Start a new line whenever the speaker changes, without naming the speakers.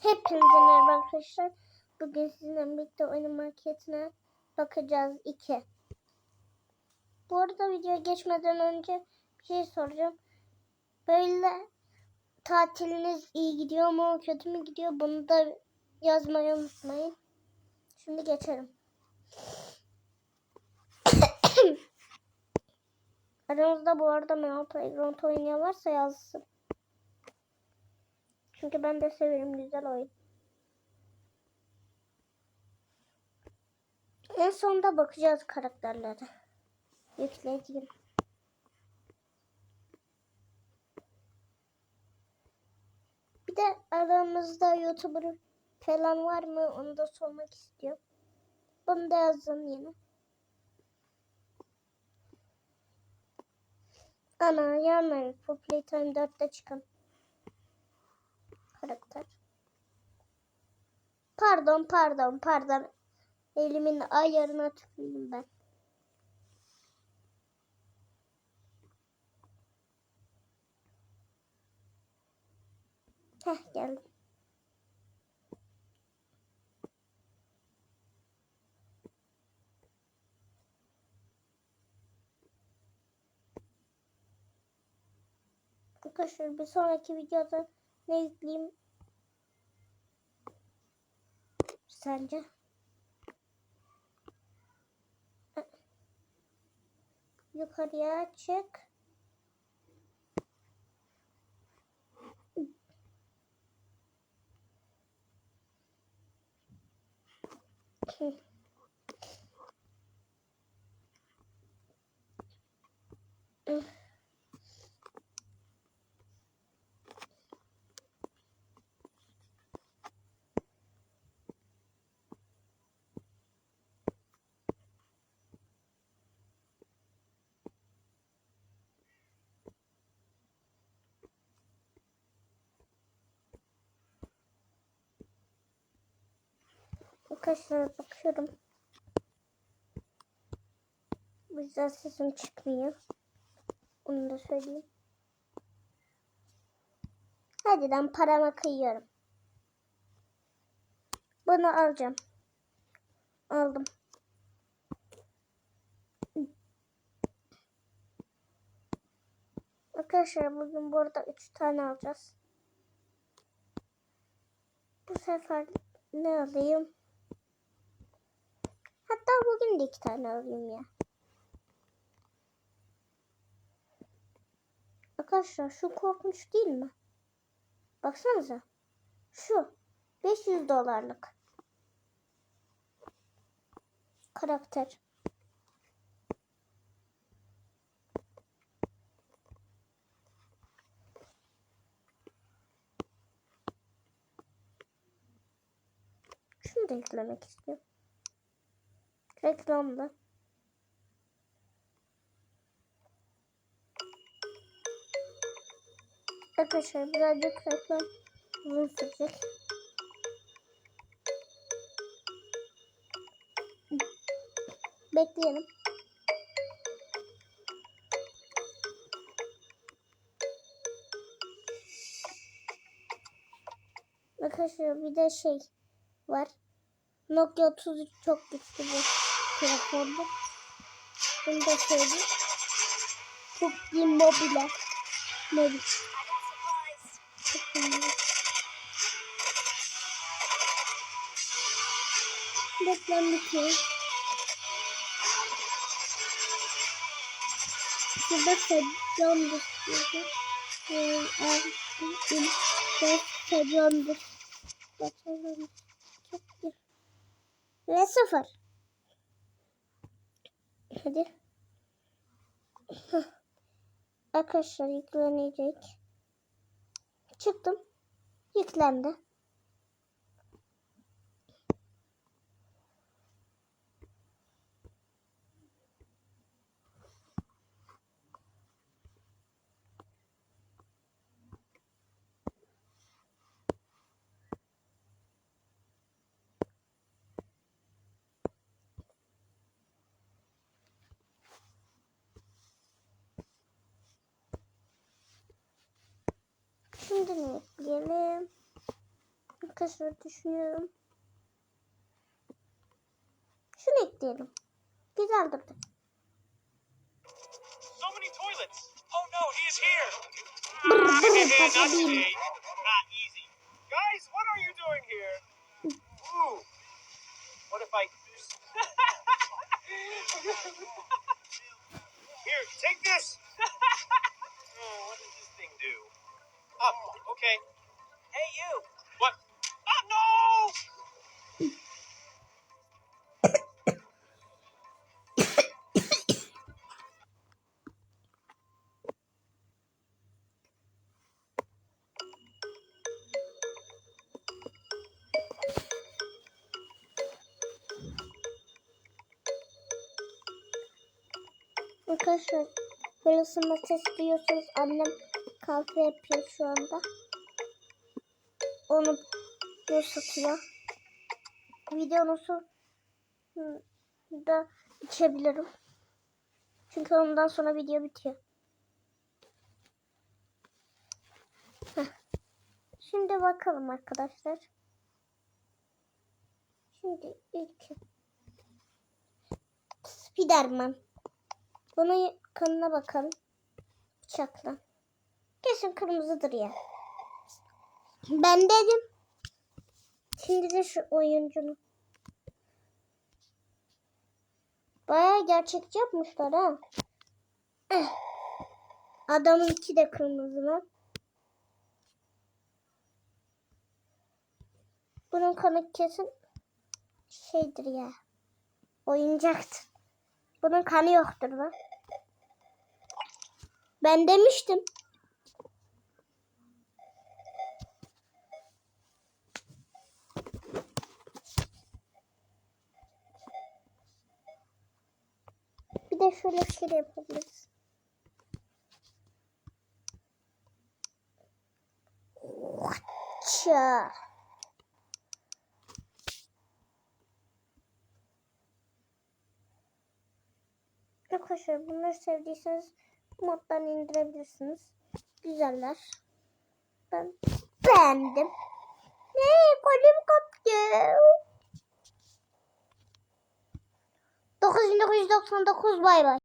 Hepinize merhaba arkadaşlar. Bugün sizinle birlikte oyun marketine bakacağız. 2. Bu arada videoya geçmeden önce bir şey soracağım. Böyle tatiliniz iyi gidiyor mu, kötü mü gidiyor? Bunu da yazmayı unutmayın. Şimdi geçelim. Aranızda bu arada Mega Playground oynayan varsa yazsın. Çünkü ben de severim güzel oyun. En sonunda bakacağız karakterlere. Yükleyeceğim. Bir de aramızda YouTuber falan var mı? Onu da sormak istiyorum. Bunu da yazın yine. Ana yarın bu Playtime 4'te çıkan karakter. Pardon pardon pardon. Elimin ayarına tükürdüm ben. Heh geldim. Arkadaşlar bir sonraki videoda ne yükleyeyim sence? Yukarıya çık. Arkadaşlar bakıyorum. Bu yüzden sesim çıkmıyor. Onu da söyleyeyim. Hadi lan parama kıyıyorum. Bunu alacağım. Aldım. Arkadaşlar bugün burada 3 tane alacağız. Bu sefer ne alayım? Hatta bugün de iki tane alayım ya. Arkadaşlar şu korkunç değil mi? Baksanıza. Şu 500 dolarlık karakter. Şunu da eklemek istiyorum. Reklamda. Arkadaşlar birazcık reklam uzun sürecek. Bekleyelim. Arkadaşlar bir de şey var. Nokia 33 çok güçlü bu telefonda. Bunu da söyleyeyim. PUBG Mobile. Mobil. Çok iyi. Reklam bitiyor. Şurada sezondur diyordu. Ee, ilk sezondur. Bakalım. Çok iyi. Ve sıfır. Hadi. Arkadaşlar yüklenecek. Çıktım. Yüklendi. Arkadaşlar düşünüyorum. Şunu ekleyelim. Güzel durdu.
So many toilets. Oh no, he is here. Not
Papa
today.
Bean.
Not easy. Guys, what are you doing here? Ooh. What if I? here, take this. oh, what does this thing do? Oh, okay. Hey, you. What?
Arkadaşlar böyle ısınma ses duyuyorsunuz. Annem kahve yapıyor şu anda. Onu bu satıyor. Videonun da içebilirim. Çünkü ondan sonra video bitiyor. Şimdi bakalım arkadaşlar. Şimdi ilk Spiderman. Bunun kanına bakalım. Bıçakla. Kesin kırmızıdır ya. Ben dedim. Şimdi de şu oyuncunu. Bayağı gerçekçi yapmışlar ha. Eh. Adamın içi de kırmızı lan. Bunun kanı kesin şeydir ya. Oyuncaktır. Bunun kanı yoktur lan. Ben demiştim. Bir de şöyle bir şey yapabiliriz. Ça. Arkadaşlar bunları sevdiyseniz moddan indirebilirsiniz. Güzeller. Ben beğendim. Ne kolum koptu. 9999 bay bay.